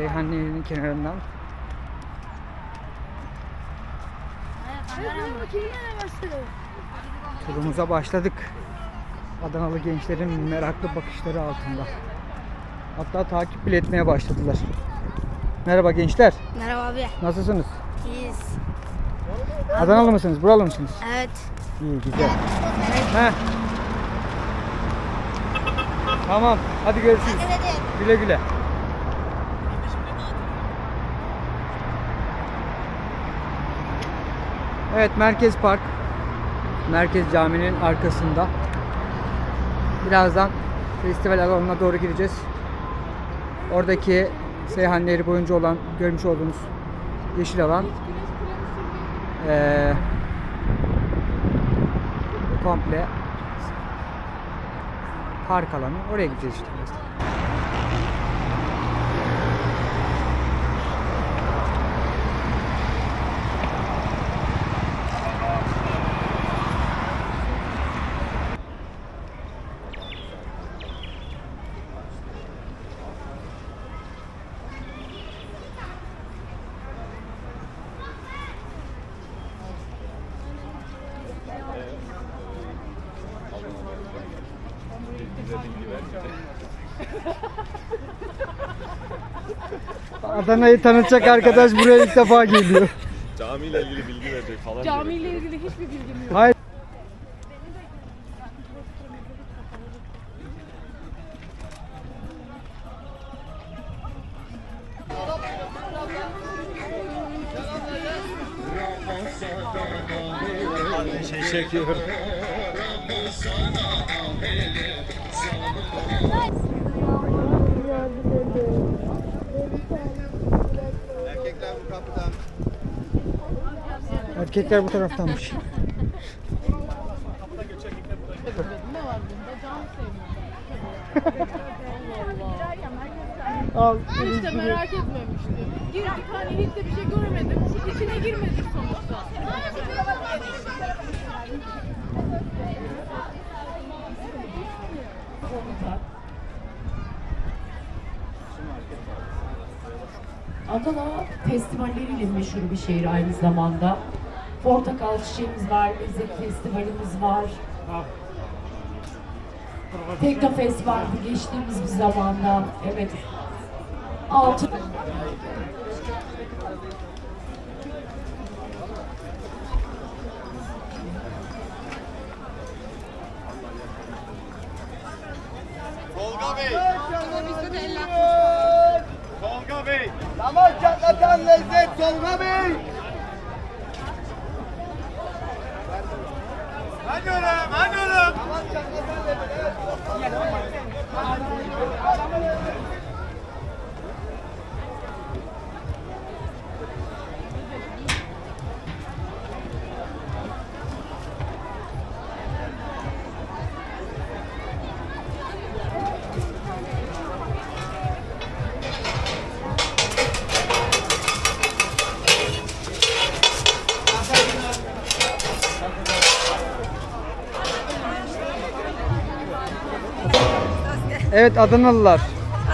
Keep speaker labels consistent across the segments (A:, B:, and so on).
A: Seyhan Nehri'nin kenarından. Turumuza başladık. Adanalı gençlerin meraklı bakışları altında. Hatta takip bile etmeye başladılar. Merhaba gençler.
B: Merhaba abi.
A: Nasılsınız?
B: İyiyiz.
A: Adanalı mısınız? Buralı mısınız?
B: Evet.
A: İyi güzel. Heh. Tamam. Hadi görüşürüz. Güle güle. Evet Merkez Park. Merkez Camii'nin arkasında. Birazdan festival alanına doğru gideceğiz. Oradaki Seyhan boyunca olan görmüş olduğunuz yeşil alan eee komple park alanı. Oraya gideceğiz işte. birazdan. Adana'yı tanıtacak arkadaş buraya ilk defa geliyor.
C: Camiyle ilgili bilgi verecek falan.
D: Camiyle ilgili hiçbir bilgim yok.
A: Hayır.
C: Çekiyor.
A: Erkekler bu taraftanmış.
D: Sevmiyorum. Allah
A: Al.
D: Allah. İşte merak etmemiştim. Girdik hani hiç de bir şey göremedim. İçine girmedik sonuçta.
E: Adana festivalleriyle meşhur bir şehir aynı zamanda. Portakal çiçeğimiz var, lezzet festivalimiz var. Teknofest vardı geçtiğimiz bir zamanda. Evet. Altı
C: Tolga Bey. Tolga
F: Damar çatlatan lezzet Tolga Bey.
C: Hadi oğlum, hadi oğlum.
A: Evet Adanalılar.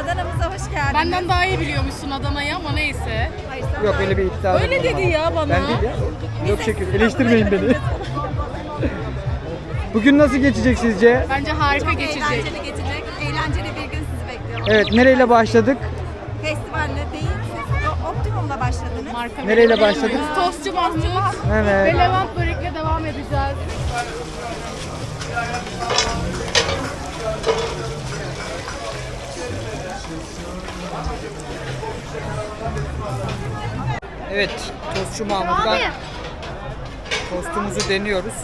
B: Adana'mıza hoş geldin.
D: Benden daha iyi biliyormuşsun Adana'yı ama neyse.
A: Yok öyle bir iddia.
D: Öyle dedi ya bana.
A: Ben değil ya. Yok şekil. Eleştirmeyin beni. Bugün nasıl geçecek sizce?
D: Bence harika geçecek.
B: Eğlenceli geçecek. Eğlenceli bir gün sizi bekliyor.
A: Evet nereyle başladık?
B: Festivalle değil, siz o- Optimum'la başladınız.
D: Marka
A: Nereyle
D: verebilir
A: başladık?
D: Tostçu Mahmut
A: Evet.
D: ve Levent Börek'le devam edeceğiz.
A: Evet, Tostçu Mahmut'tan tostumuzu deniyoruz.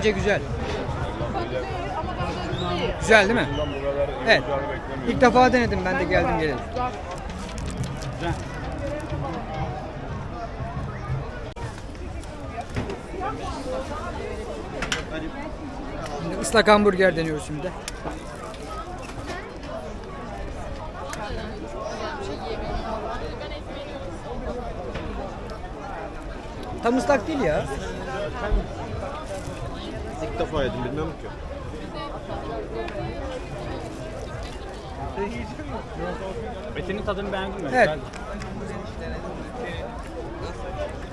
A: Bence güzel. Güzel değil mi? Evet. İlk defa denedim ben de geldim geleli. Şimdi ıslak hamburger deniyoruz şimdi. Tam ıslak değil ya.
C: Defa yedim bilmiyorum ki.
G: Etinin tadını beğendin mi?
A: Evet.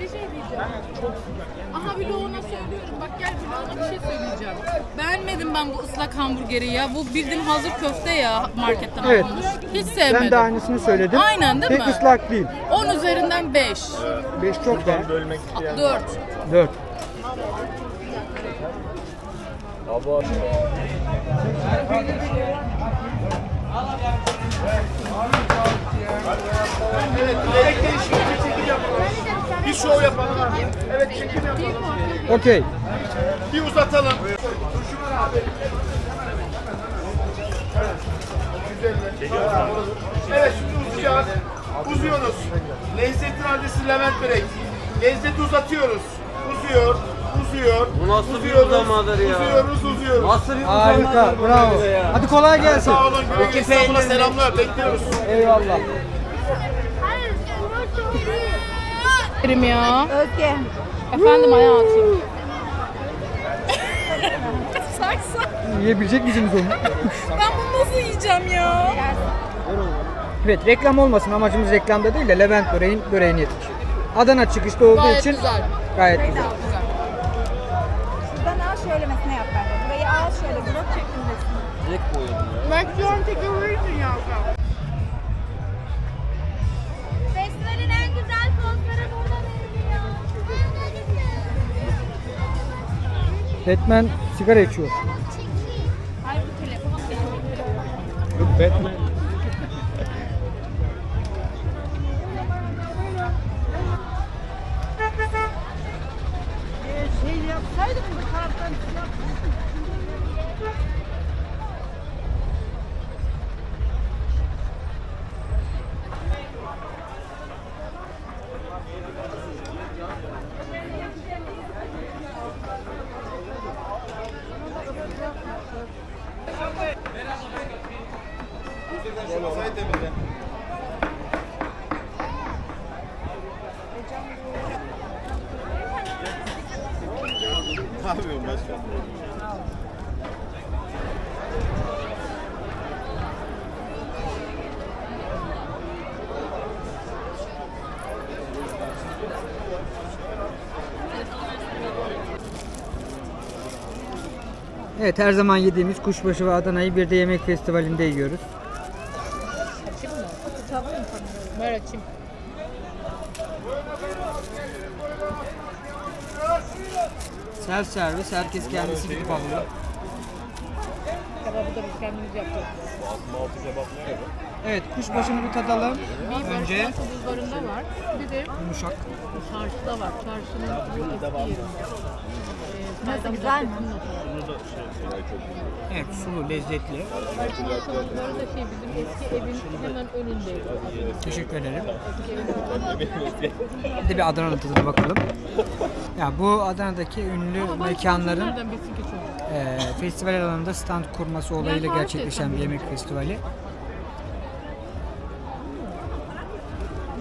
D: Bir şey diyeceğim. Aha vloguna söylüyorum. Bak gel vloguna bir şey söyleyeceğim. Beğenmedim ben bu ıslak hamburgeri ya. Bu bildiğin hazır köfte ya marketten
A: Evet.
D: alınmış. Hiç sevmedim.
A: Ben de aynısını söyledim.
D: Aynen değil
A: Pek
D: mi?
A: ıslak değil.
D: 10 üzerinden 5.
A: 5 çok da.
C: Bölmek isteyen.
D: 4.
A: 4.
C: Bir şov yapalım. Evet çekim yapalım.
A: Okey.
C: Bir uzatalım. Evet şimdi uzayacağız. Uzuyoruz. Lezzetin adresi Levent Börek. Lezzeti uzatıyoruz. Uzuyor, uzuyor. Bu nasıl bir uzamadır ya? Uzuyoruz, uzuyoruz.
A: Harika. Bravo. Hadi kolay gelsin.
C: Sağ olun. Güle güle. İstanbul'a selamlar. Bekliyoruz.
A: Eyvallah.
D: Kerim ya.
B: Özge.
D: Efendim hayatım.
B: Sarsa.
A: Yiyebilecek misiniz onu?
B: Ben bunu nasıl yiyeceğim ya?
A: Evet reklam olmasın amacımız reklamda değil de Levent böreğin böreğini yedik. Adana çıkışta olduğu
D: Gayet
A: için
D: güzel.
A: gayet güzel.
B: Şuradan çekilmesine.
D: Meksiyon takeaway için yapacağım.
H: Festivalin en güzel pozları burada veriliyor.
A: Batman sigara içiyor.
D: Hayır bu telefon.
C: Batman.
A: Evet her zaman yediğimiz kuşbaşı ve Adana'yı bir de yemek festivalinde yiyoruz. Self servis herkes kendisi gidip alıyor.
D: Kebabı da biz kendimiz yapacağız.
A: Evet kuşbaşını bir tadalım.
D: Bir
A: Önce
D: Önce bulvarında var. Bir de
A: yumuşak.
D: çarşıda var. Çarşının bu eski yerinde.
B: Nasıl, güzel mi?
A: Evet sulu lezzetli.
D: Yaşadıkları da şey bizim eski evin hemen önündeydi.
A: Teşekkür ederim. Bir de bir Adana'nın tadına bakalım. Ya bu Adana'daki ünlü mekanların
D: Nereden bilsin ki çocuk?
A: eee, festival alanında stand kurması olayıyla gerçekleşen bir yemek festivali.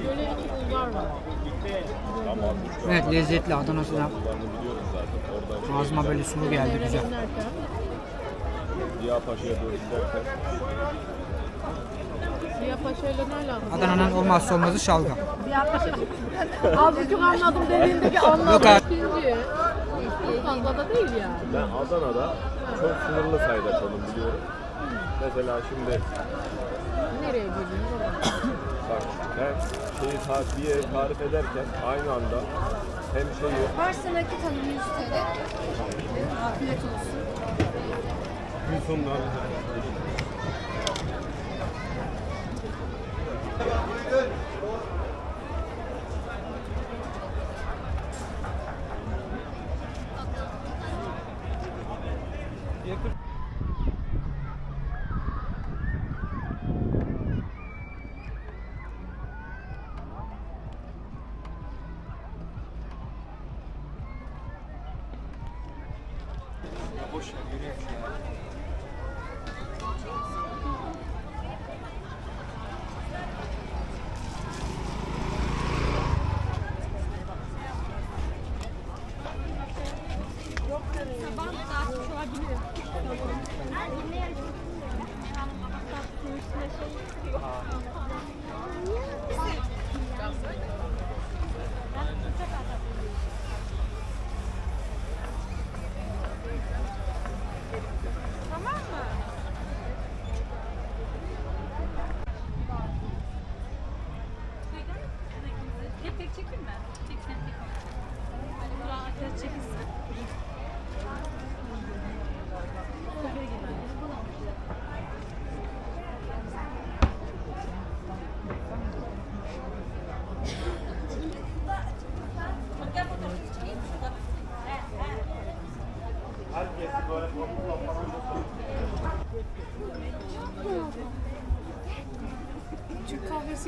D: Böyle iki bulvar var.
A: Evet lezzetli Adana'sına ağzıma böyle sulu geldi güzel.
D: Dönerken
C: Ziya Paşa'ya doğru giderken.
D: Ziya Paşa ile ne alakası?
A: Adana'nın olmazsa olmazı şalgam.
D: Az buçuk anladım dediğindeki anladım.
A: Yok abi.
D: İkinci. Fazla da değil yani.
C: Ben Adana'da çok sınırlı sayıda konum biliyorum. Mesela şimdi
D: Nereye böleyim?
C: bak ben şeyi tarif, bir yeri tarif ederken aynı anda hem şeyi.
H: Varsa nakit alın 100 TL. Afiyet olsun.
C: Gün sonunda alacağım.
B: Buyurun. Tek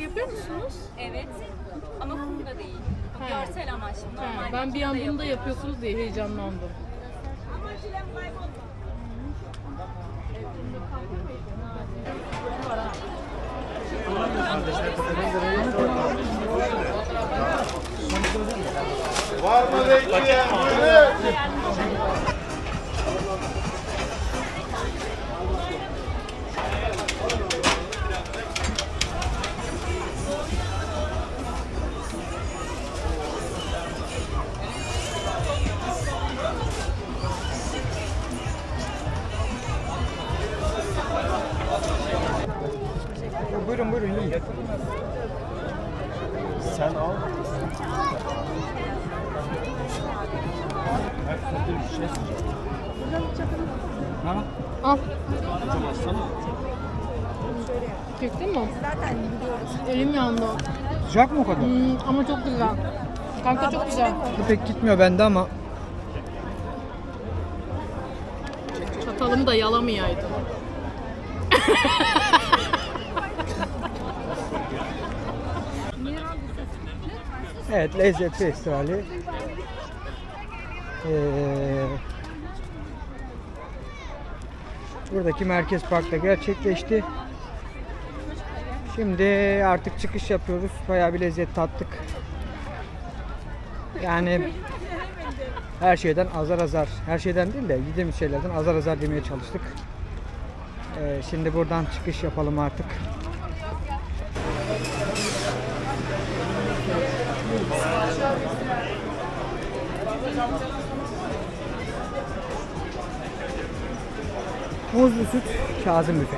D: yapıyor musunuz?
B: Evet. Ama kumda değil. Bu Görsel amaçlı. Normal
D: ben bir an bunu da yapıyorsunuz diye heyecanlandım.
C: Var mı bekleyen? Buyurun
D: Çektin mi? Elim yandı.
A: Sıcak mı o kadar?
D: Hmm, ama çok güzel. Kanka çok güzel.
A: Bu pek gitmiyor bende ama
D: Çatalımı da yalamayaydım.
A: Evet, Lezzet Festivali. Ee, buradaki Merkez Park'ta gerçekleşti. Şimdi artık çıkış yapıyoruz. Bayağı bir lezzet tattık. Yani her şeyden azar azar, her şeyden değil de yediğimiz şeylerden azar azar demeye çalıştık. Ee, şimdi buradan çıkış yapalım artık. Muzlu süt, Kazım Büfe.